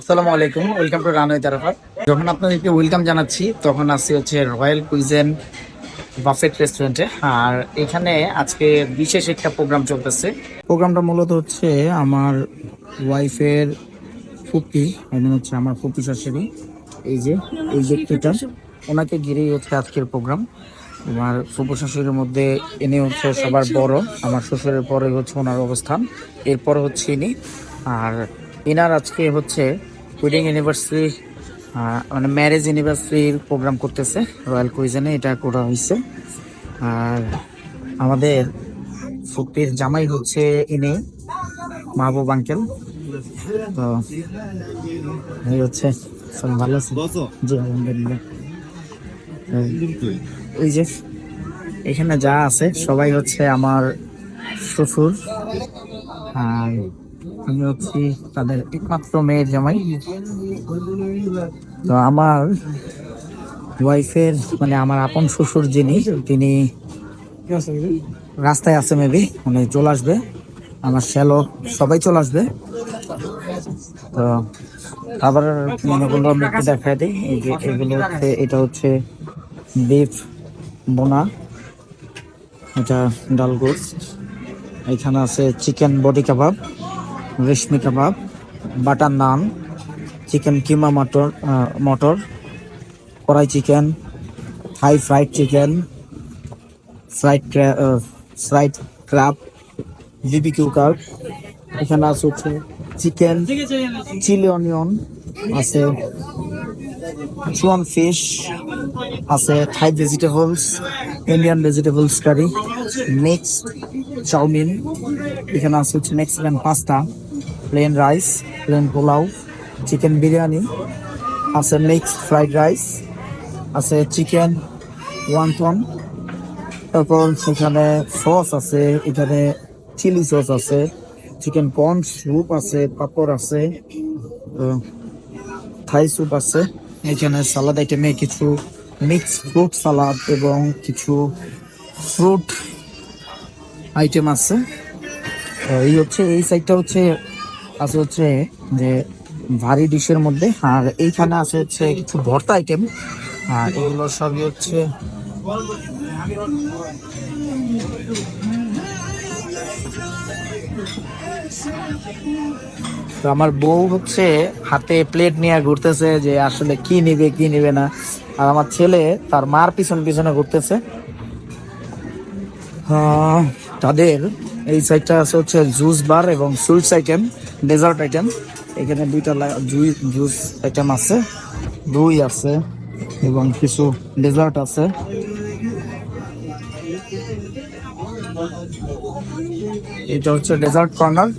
আসসালামু আলাইকুম, welcome to runway তারাফাত। যখন আপনাদেরকে ওয়েলকাম জানাচ্ছি, তখন আসছি হচ্ছে রয়্যাল কুইজেন বাফেট রেস্টুরেন্টে। আর এখানে আজকে বিশেষ একটা প্রোগ্রাম চলতেছে। প্রোগ্রামটা মূলত হচ্ছে আমার ওয়াইফের ফুপি মানে হচ্ছে আমার ফুপি শাশুড়ি। এই যে, এই ব্যক্তিটা, ওনাকে ঘিরেই হচ্ছে আজকের প্রোগ্রাম। আমার ফুপু শাশুড়ির মধ্যে ইনি হচ্ছে সবার বড়, আমার শ্বশুরের পরে হচ্ছে ওনার অবস্থান। এরপরে হচ্ছে ইনি। আর ইনার আজকে হচ্ছে ওয়েডিং ইউনিভার্সিটি মানে ম্যারেজ ইউনিভার্সিটির প্রোগ্রাম করতেছে রয়্যাল কুইজেনে এটা করা হয়েছে আর আমাদের ফুপির জামাই হচ্ছে ইনি মাহবুব আঙ্কেল। তো এই হচ্ছে সব ভালো আছে জি আলহামদুলিল্লাহ। এই যে এখানে যা আছে সবাই হচ্ছে আমার শ্বশুর আর আমি হচ্ছি তাদের একমাত্র মেয়ের জামাই। তো আমার ওয়াইফের মানে আমার আপন শ্বশুর যিনি, তিনি রাস্তায় আছে মেবি মানে চলে আসবে। আমার শ্যালক সবাই চলে আসবে। তো আবার মনে করল আমি একটু দেখাই দিই, এই যে এগুলো হচ্ছে, এটা হচ্ছে বিফ বোনা, এটা ডাল গোস্ট এখানে আছে chicken boti kebab. Reshmi kebab, butter naan, chicken keema মটর মটর, kadai chicken, Thai fried chicken, fried fried crab BBQ card এখানে আছে হচ্ছে চিকেন, চিলি অনিয়ন আছে সুয়ান ফিশ আছে, Thai vegetables, Indian vegetables curry mix chow mein, এখানে আছে হচ্ছে Mexican pasta plain rice plain pulao chicken biryani আছে মিক্স ফ্রাইড রাইস আছে চিকেন ওয়ানটন তারপর সেখানে সস আছে, এখানে চিলি সস আছে চিকেন কর্ন স্যুপ আছে, পাপড় আছে থাই স্যুপ আছে, এখানে সালাদ আইটেমে কিছু মিক্স ফ্রুট সালাদ এবং কিছু ফ্রুট আইটেম আছে। এই হচ্ছে, এই সাইডটা হচ্ছে আছে হচ্ছে যে ভারী ডিশের মধ্যে আর এইখানে আছে হচ্ছে কিছু ভর্তা আইটেম আর এগুলো সবই হচ্ছে তো আমার বউ হচ্ছে হাতে প্লেট নিয়ে ঘুরতেছে যে আসলে কি নিবে কি নিবে না। আর আমার ছেলে তার মার পিছন পিছনে ঘুরতেছে। আহ, তাদের এই সাইডটা আছে হচ্ছে জুস বার এবং সুইটস আইটেম ডেজার্ট আইটেম এখানে দুইটা জুই জুস আইটেম আছে, দই আছে এবং কিছু ডেজার্ট আছে। এটা হচ্ছে ডেজার্ট কর্নার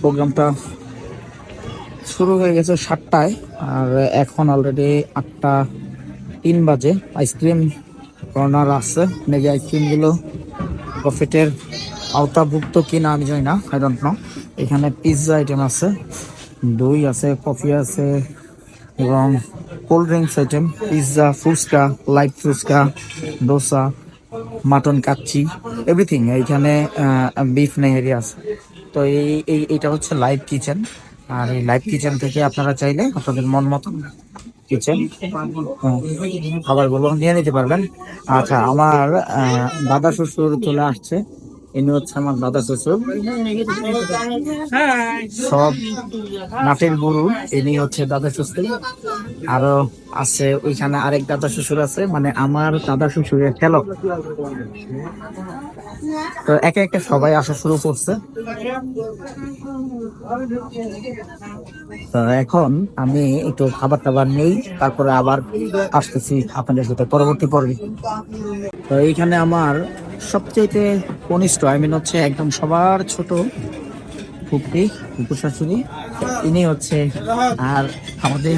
প্রোগ্রামটা শুরু হয়ে গেছে সাতটায়, আর এখন অলরেডি আটটা তিন বাজে। আইসক্রিম কর্নার আছে। মেগি আইসক্রিমগুলো প্রফিটের আওতাভুক্ত কিনা আমি জানি না। আই ডোন্ট নো এখানে পিৎজা আইটেম আছে, দই আছে কফি আছে এবং cold drinks item pizza fuchka light fuchka dosa mutton kacchi everything এইখানে বিফ নেহেরি আছে। তো এই এই এটা হচ্ছে লাইভ কিচেন আর এই লাইভ কিচেন থেকে আপনারা চাইলে আপনাদের মন মতো কিচেন খাবার বলব নিয়ে নিতে পারবেন। আচ্ছা আমার দাদা শ্বশুর চলে আসছে। ইনি হচ্ছে আমার দাদা শ্বশুর। সব নাটের গুরু, ইনি হচ্ছে দাদা শ্বশুর। আরও আছে, ওইখানে আরেক দাদা শ্বশুর আছে মানে আমার দাদা শ্বশুরের খেলক তো একে একে সবাই আসা শুরু করছে। তো এখন আমি একটু খাবার টাবার নেই, তারপরে আবার আসতেছি আপনাদের সাথে পরবর্তী পর্বে। তো এইখানে আমার সবচেয়ে কনিষ্ঠ আই মিন হচ্ছে একদম সবার ছোট ফুপি ফুপু শাশুড়ি ইনি হচ্ছে আর আমাদের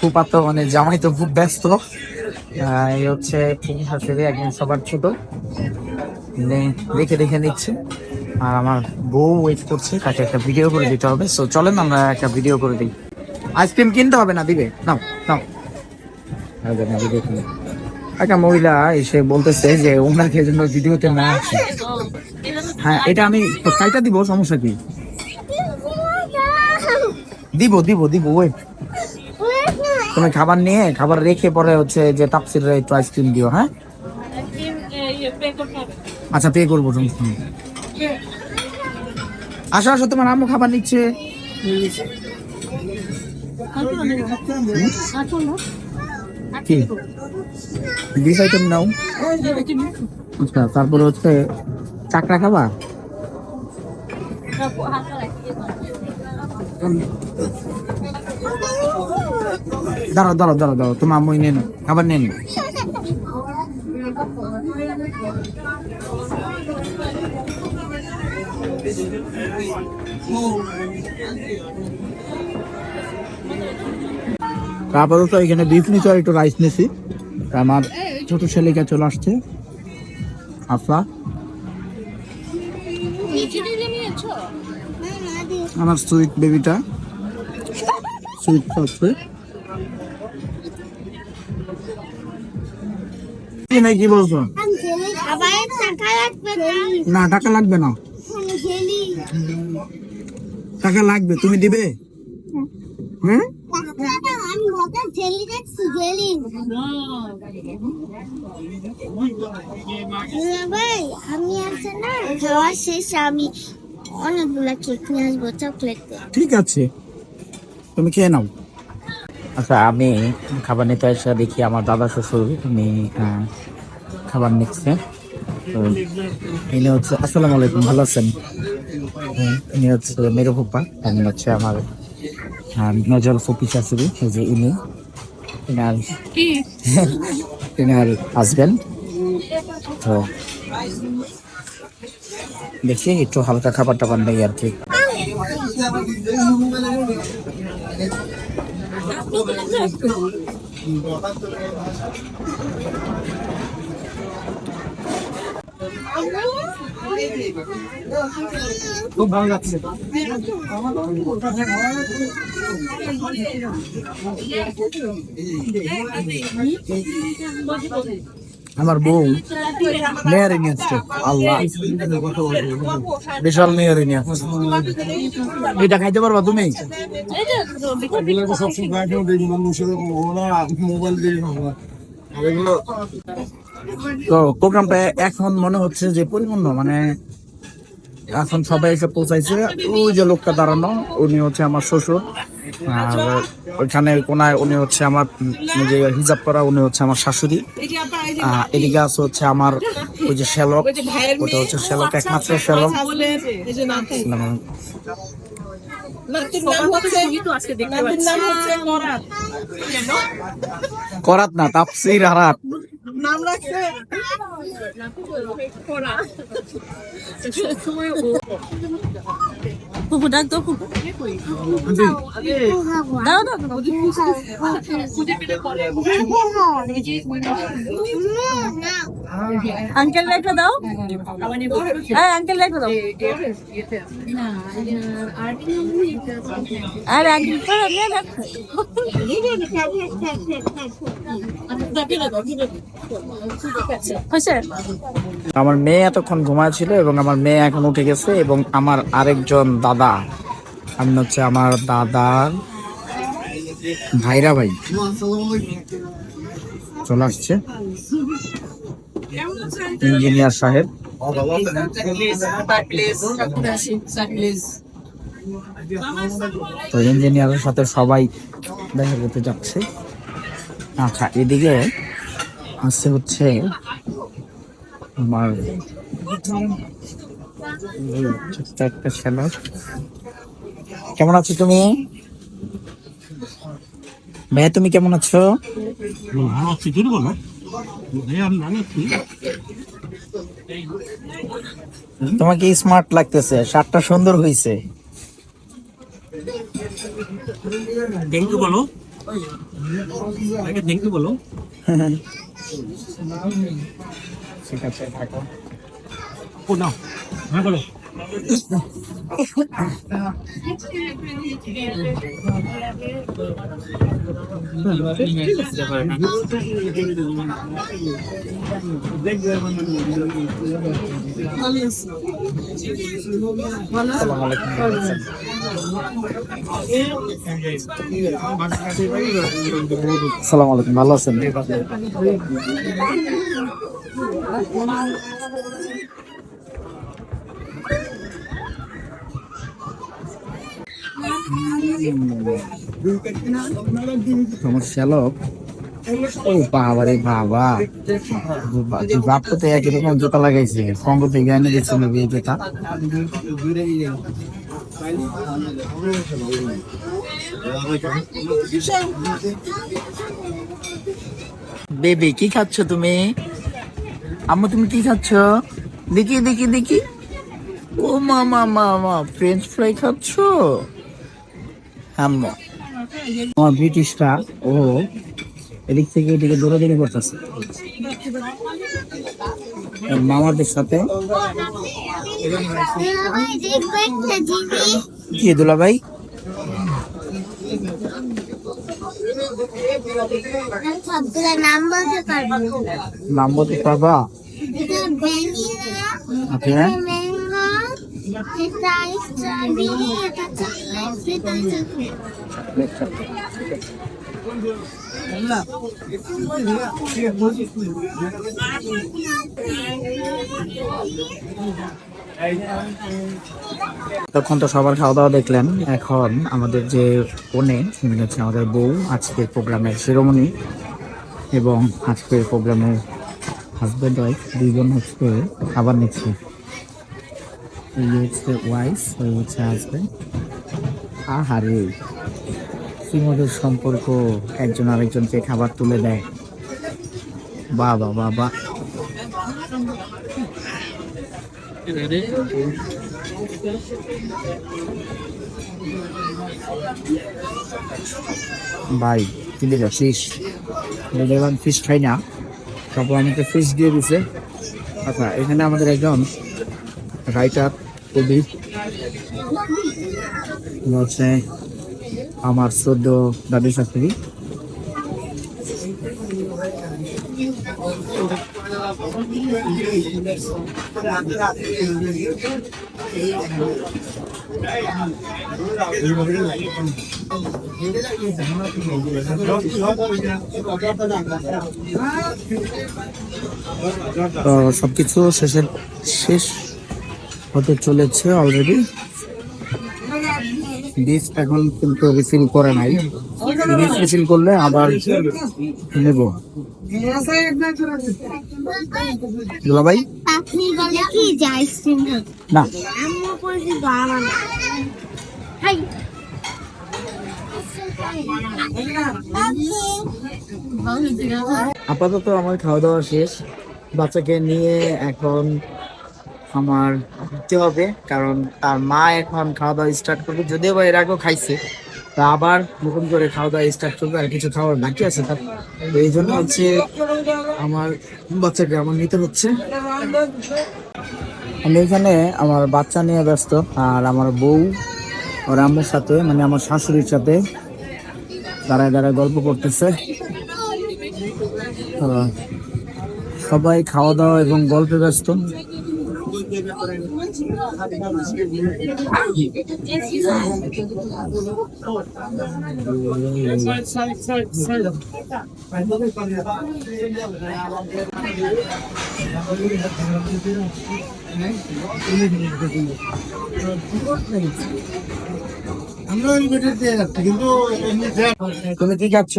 ফুপাতো মানে জামাই তো খুব ব্যস্ত। এই হচ্ছে ফুপু শাশুড়ি একদম সবার ছোট। দেখে দেখে নিচ্ছে। আর আমার বউ ওয়েট করছে, তাকে একটা ভিডিও করে দিতে হবে। সো চলেন আমরা একটা ভিডিও করে দিই। আইসক্রিম কিনতে হবে না, দিবে? নাও নাও। video করে। একটা মহিলা এসে বলতেছে যে ওনাকে জন্য ভিডিওতে না আসে। হ্যাঁ এটা আমি কাইটা দিব, সমস্যা কি? দিব দিব দিব ওয়েট তুমি খাবার নিয়ে, খাবার রেখে পরে হচ্ছে যে তাপসির একটু আইসক্রিম দিও হ্যাঁ? আচ্ছা পে করব নেই। আসো আসো, তোমার আম্মু খাবার নিচ্ছে। কি বিশ আইটেম নাও আচ্ছা তারপরে হচ্ছে চাকরা খাবা দাঁড়াও দাঁড়াও দাঁড়াও দাঁড়াও তোমার আম্মু নেন খাবার নেন তারপরে তো এখানে বিফ নিতে একটু রাইস নিছি। আমার ছোট ছেলেকে চলে আসছে। আফলা আমার সুইট বেবিটা সুইট পাচ্ছে কি বলছো? না? টাকা লাগবে না। টাকা লাগবে তুমি দিবে? হুম? আমি মজার জেলি দেখছি জেলি ভাই আমি আছে না? খাওয়া শেষ আমি অনেকগুলা কেক নিয়ে আসব চকলেট ঠিক আছে। তুমি খেয়ে নাও। আচ্ছা আমি খাবার নিতে এসে দেখি আমার দাদা শ্বশুর উনি খাবার নিচ্ছে। তো ইনি হচ্ছে আসসালামু আলাইকুম ভালো আছেন? ইনি হচ্ছে মেরু ফুপা হচ্ছে আমার আহ, নজর ফুপি শাশুড়ি এই যে ইনি ইনার ইনার হাজবেন্ড তো দেখি একটু হালকা খাবার টাবার নেই আর কি। খুব ভালো লাগছে। আমার বউ মেয়ারে নিয়ে আল্লাহ। বিশাল মেয়ারে নিয়ে এটা খাইতে পারবা তুমি? তো প্রোগ্রামটা এখন মনে হচ্ছে যে পরিপূর্ণ মানে এখন সবাই এসে পৌঁছাইছে ওই যে লোকটা দাঁড়ানো উনি হচ্ছে আমার শ্বশুর। আর ওইখানে কোনায় উনি হচ্ছে আমার যে হিজাব করা উনি হচ্ছে আমার শাশুড়ি। এদিকে আছে হচ্ছে আমার ওই যে শ্যালক ওটা হচ্ছে শ্যালক একমাত্র শ্যালক। করাত না তাপসির হারাত ফুফু ডাক দাও ফুফু দাও দাও আঙ্কেল রেখে দাও হ্যাঁ আঙ্কেল রেখে দাও আর আমার মেয়ে এতক্ষণ ঘুমাচ্ছিল এবং আমার মেয়ে এখন উঠে গেছে এবং আমার আরেকজন দাদা আমি হচ্ছে আমার দাদার ভাইরা ভাই। চলে আসছে। ইঞ্জিনিয়ার সাহেব। তো ইঞ্জিনিয়ারের সাথে সবাই দেখা করতে যাচ্ছে। আচ্ছা এদিকে আসছে হচ্ছে আমার একটা ছেলে। কেমন আছো তুমি? ভাইয়া তুমি কেমন ভালো আছি তোমাকে স্মার্ট লাগতেছে শার্টটা সুন্দর হয়েছে থ্যাংক ইউ বলো আগে থ্যাংক ইউ বলো ঠিক আছে থাকো ও নাও হ্যাঁ বলো আসসালামু আলাইকুম আসসালামু আলাইকুম ভালো আছেন তোমার শ্যালক? ও বাবা রে বাবা। বাপ তো একই রকম জুতা লাগাইছে। দিচ্ছিল এই জুতা। বেবি, কি খাচ্ছ তুমি? আম্মু, তুমি কি খাচ্ছ? দেখি দেখি দেখি। ও মামা মামা ফ্রেঞ্চ ফ্রাই খাচ্ছ? আম্মু আমার ব্রিটিশটা ও এদিক থেকে এদিকে দৌড়াদৌড়ি করতেছে। মামাদের সাথে। কি দুলা ভাই নাম বলতে পারব? তখন তো সবার খাওয়া দাওয়া দেখলেন। এখন আমাদের যে কনে হচ্ছে আমাদের বউ। আজকের প্রোগ্রামের শিরোমণি এবং আজকের প্রোগ্রামের হাজব্যান্ড ওয়াইফ দুইজন হচ্ছে খাবার নিচ্ছে। হচ্ছে ওয়াইফ ওই হচ্ছে হাজব্যান্ড আহারে, শ্রীমধুর সম্পর্ক, একজন আরেকজনকে খাবার তুলে দেয়। বাবা বাবা। ভাই কি দিল ফিশ দেখলাম ফিশ খাই না। তারপর আমাকে ফিশ দিয়ে দিছে। আচ্ছা এখানে আমাদের একজন রাইটার কবি। হচ্ছে আমার শ্রদ্ধ দাদু শাস্ত্রী। সবকিছু শেষের শেষ হতে চলেছে অলরেডি বীজ এখন কিন্তু রিফিল করে নাই। বীজ রিফিল করলে আবার নেব। ভাই না। আপাতত আমার খাওয়া দাওয়া শেষ। বাচ্চাকে নিয়ে এখন আমার উঠতে হবে, কারণ তার মা এখন খাওয়া দাওয়া স্টার্ট করবে, যদিও বা এর আগেও খাইছে, তা আবার নতুন করে খাওয়া দাওয়া স্টার্ট করবে আর কিছু খাওয়ার বাকি আছে তার এই জন্য হচ্ছে আমার বাচ্চাকে আমার নিতে হচ্ছে। আমি এখানে আমার বাচ্চা নিয়ে ব্যস্ত, আর আমার বউ, ওর আম্মুর সাথে মানে আমার শাশুড়ির সাথে দাঁড়ায় দাঁড়ায় গল্প করতেছে। সবাই খাওয়া দাওয়া এবং গল্পে ব্যস্ত। তুমি কি খাচ্ছ?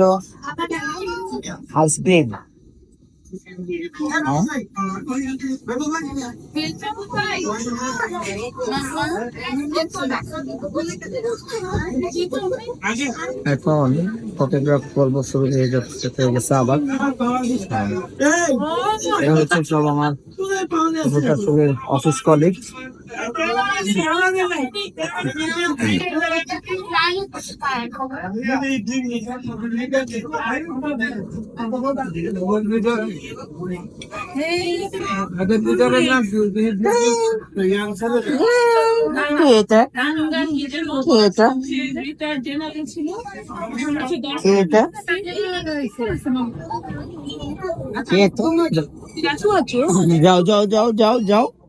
আইসক্রিম এখন ফটোগ্রাফ করব শুরু হয়ে যাচ্ছে হয়ে গেছে আবার। এটা হচ্ছে সব আমার অফিস কলিগ এটা কি এটা কি এটা কি এটা যাও যাও যাও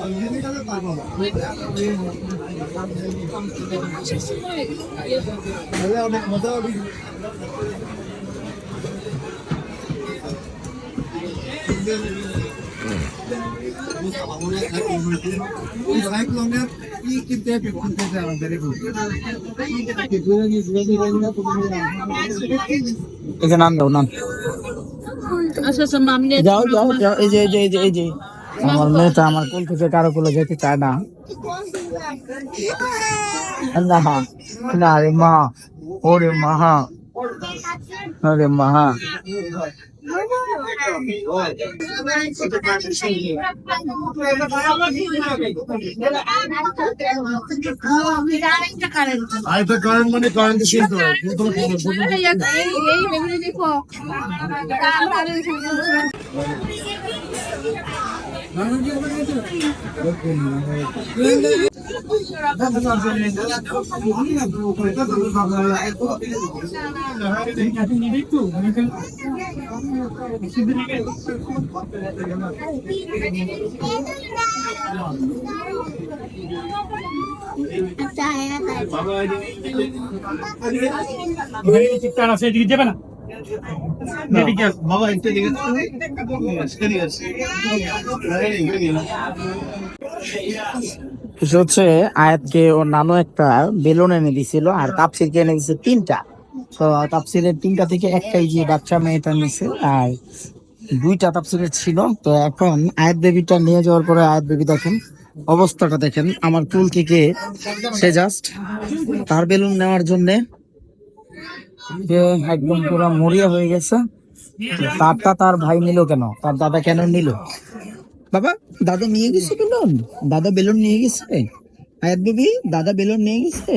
যাও যাও এখানে নাম দাও নাম আচ্ছা আচ্ছা মামনি যাও যাও যাও এই যে এই যে এই যে। আমার মেয়েটা আমার কোল থেকে কারও কোলে যেতে চায় না। না না রে মা ওরে মা। আরে মা আরেকটা কারেন্ট মানে কারেন্ট শিল্প চিৎকার আছে এদিকে যাবে না এদিকে আস। কিছু হচ্ছে আয়াতকে ওর নানু একটা বেলুন এনে দিছিল আর তাপসিরকে এনে দিছে তিনটা। তো তাপসিরের তিনটা থেকে একটাই যে বাচ্চা মেয়েটা নিছে আর দুইটা তাপসিরের ছিল। তো এখন আয়াত বেবিটা নিয়ে যাওয়ার পরে আয়াত বেবি দেখেন অবস্থাটা দেখেন। আমার চুল থেকে সে জাস্ট তার বেলুন নেওয়ার জন্যে সে একদম পুরো মরিয়া হয়ে গেছে তারটা তার ভাই নিল কেন? তার দাদা কেন নিল? বাবা, দাদা নিয়ে গেছে বেলুন। দাদা বেলুন নিয়ে গেছে। আয়াত বেবি, দাদা বেলুন নিয়ে গেছে?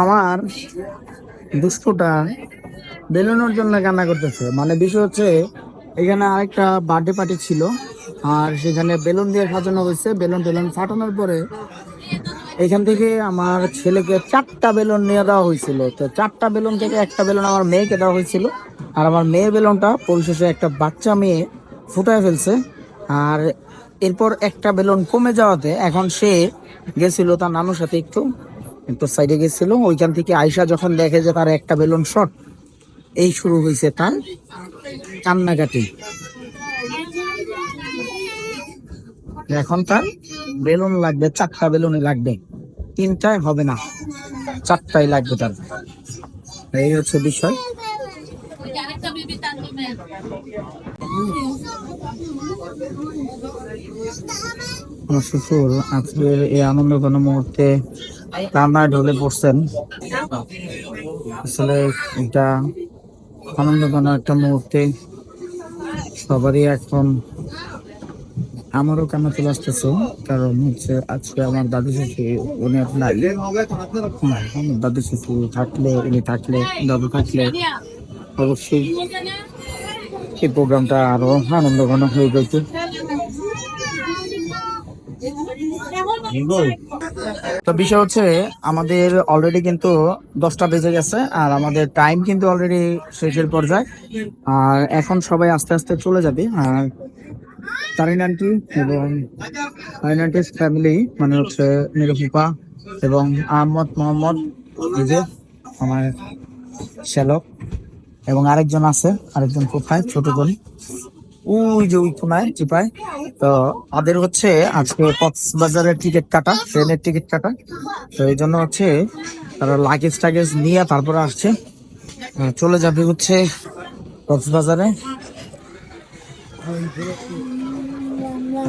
আমার দুষ্টটা বেলুনের জন্য কান্না করতেছে। মানে বিষয় হচ্ছে এখানে আরেকটা বার্থডে পার্টি ছিল। আর সেখানে বেলুন দিয়ে সাজানো হয়েছে। বেলুন টেলুন ফাটানোর পরে এখান থেকে আমার ছেলেকে চারটা বেলুন নিয়ে দেওয়া হয়েছিল। তো চারটা বেলুন থেকে একটা বেলুন আমার মেয়েকে দেওয়া হয়েছিল। আর আমার মেয়ের বেলুনটা পরিশেষে একটা বাচ্চা মেয়ে ফুটায় ফেলছে। আর এরপর একটা বেলুন কমে যাওয়াতে এখন সে গেছিল তার নানুর সাথে একটু একটু সাইডে গেছিল। ওইখান থেকে আয়সা যখন দেখে যে তার একটা বেলুন শর্ট এই শুরু হয়েছে তার কান্নাকাটি। এখন তার বেলুন লাগবে, চারটা বেলুনই লাগবে। তিনটায় হবে না, চারটাই লাগবে তার। এই হচ্ছে বিষয়। শ্বশুর আজকের এই আনন্দঘন মুহূর্তে কান্নায় ঢলে পড়ছেন। আসলে এটা আনন্দঘন একটা মুহূর্তে। সবারই এখন আমারও কান্না চলে আসতেছে কারণ হচ্ছে আজকে আমার দাদু শ্বশুর উনি আপনার দাদু শ্বশুর থাকলে উনি থাকলে দাদু থাকলে অবশ্যই এই প্রোগ্রামটা আরও আনন্দ ঘন হয়ে গেছে। তো বিষয় হচ্ছে আমাদের অলরেডি কিন্তু দশটা বেজে গেছে আর আমাদের টাইম কিন্তু অলরেডি শেষের পর্যায়ে। আর এখন সবাই আস্তে আস্তে চলে যাবে আর তারিন আন্টি এবং তারিন আন্টির ফ্যামিলি মানে হচ্ছে নিরুপা এবং আহমদ মোহাম্মদ এই আমার শ্যালক এবং আরেকজন আছে, আরেকজন কোথায় ছোট বোন। ওই যে ওই কোনায়, চিপায়। তো ওদের হচ্ছে আজকে কক্সবাজারের টিকিট কাটা, ট্রেনের টিকিট কাটা। তো এই জন্য হচ্ছে তারা লাগেজ টাগেজ নিয়ে তারপরে আসছে। চলে যাবে হচ্ছে কক্সবাজারে।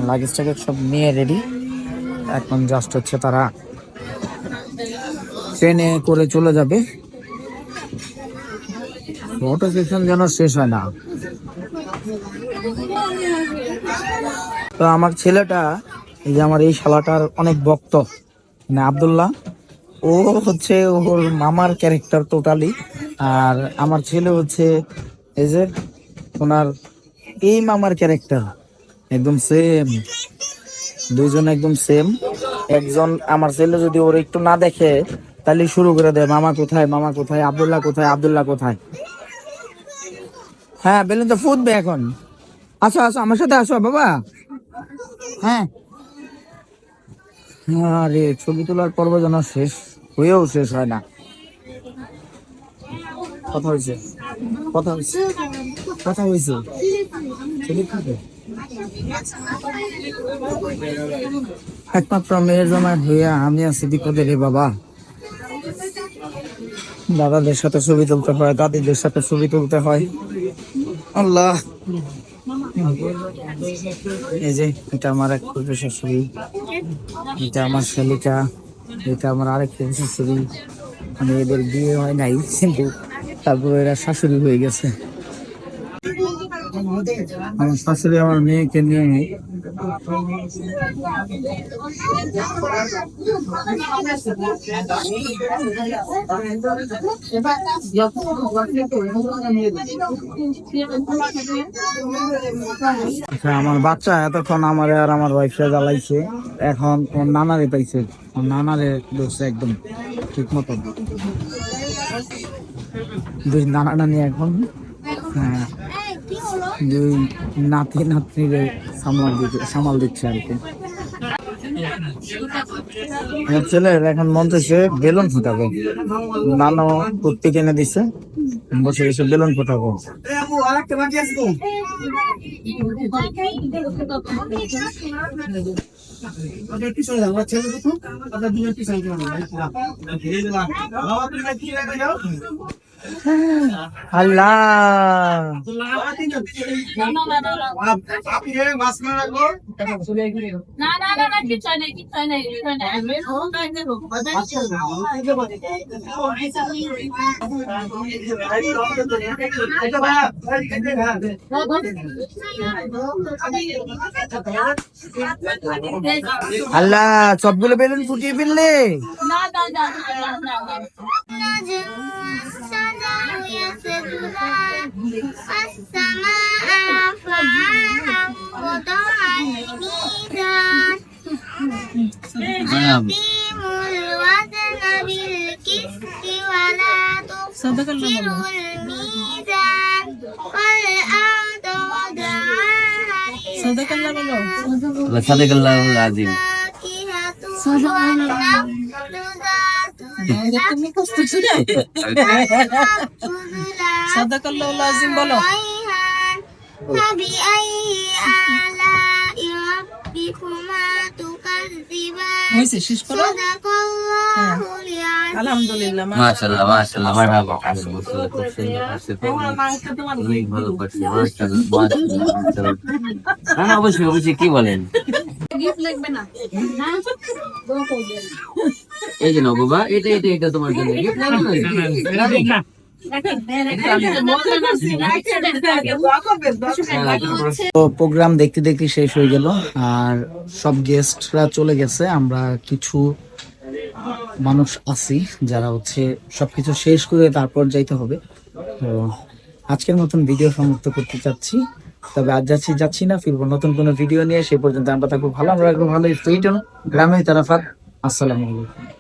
লাগেজ টাগেজ সব নিয়ে রেডি এখন জাস্ট হচ্ছে তারা ট্রেনে করে চলে যাবে। অটো সেকশন যেন শেষ হয় না। তো আমার ছেলেটা, এই যে আমার এই শালাটার অনেক ভক্ত মানে আব্দুল্লাহ, ও হচ্ছে ওর মামার ক্যারেক্টার টোটালি আর আমার ছেলে হচ্ছে এই যে ওনার এই মামার ক্যারেক্টার একদম সেম দুইজন একদম সেম একজন আমার ছেলে যদি ওর একটু না দেখে, তাহলে শুরু করে দেয়, মামা কোথায় মামা কোথায়, আবদুল্লাহ কোথায় আবদুল্লাহ কোথায়। হ্যাঁ বেলুন তো ফুটবে এখন। আসো আসো, আমার সাথে আসো, বাবা। হ্যাঁ। আরে, ছবি তোলার পর্ব যেন শেষ হয়েও শেষ হয় না। কথা হয়েছে। কথা হয়েছে। কথা হয়েছে? একমাত্র মেয়ের জমা হইয়া আমি আছি বিপদে রে বাবা। দাদাদের সাথে ছবি তুলতে হয়, দাদিদের সাথে ছবি তুলতে হয়। আল্লাহ। এই যে, এটা আমার এক প্রফেসর ছবি। এটা আমার শালিকা এটা আমার আরেক প্রফেসর ছবি। মানে এদের বিয়ে হয় নাই, কিন্তু তারপর এরা শাশুড়ি হয়ে গেছে। আমার শাশুড়ি আমার মেয়েকে নিয়ে আচ্ছা, আমার বাচ্চা এতক্ষণ আমার আর আমার ওয়াইফে জ্বালাইছে। এখন ওর নানারে পাইছে। নানারে ধরছে একদম ঠিক মতো দুই নানা নানি এখন হ্যাঁ, দুই নাতি নাতনিরে সামাল দিতে সামাল দিচ্ছে আর কি। আমার ছেলের এখন মন চাইছে বেলুন ফুটাবো। নানো কুর্তি কিনে দিছে। বসে বসে বেলুন ফুটাবো। আল্লাহ আল্লাহ সবগুলো বেলুন ফুটিয়ে ফেললে। না। Sadaqallahu al-Azim Sadaqallahu al-Azim Sadaqallahu al-Azim మీకు వస్తుంది సదకల్లో లాజిం బలో فبأي آلاء ربكما কি বলেন এই যে নগবা এটা এটা এটা তোমার জন্য তো প্রোগ্রাম দেখতে দেখতে শেষ হয়ে গেল, আর সব গেস্টরা চলে গেছে। আমরা কিছু মানুষ আছি যারা হচ্ছে সবকিছু শেষ করে তারপর যাইতে হবে। তো আজকের মতন ভিডিও সমাপ্ত করতে চাচ্ছি। তবে আজ যাচ্ছি যাচ্ছি না, ফিরবো নতুন কোনো ভিডিও নিয়ে। সে পর্যন্ত আমরা থাকব ভালো, আমরা রাখব ভালো স্টেট গ্রামে তারাফাত আসসালামু আলাইকুম।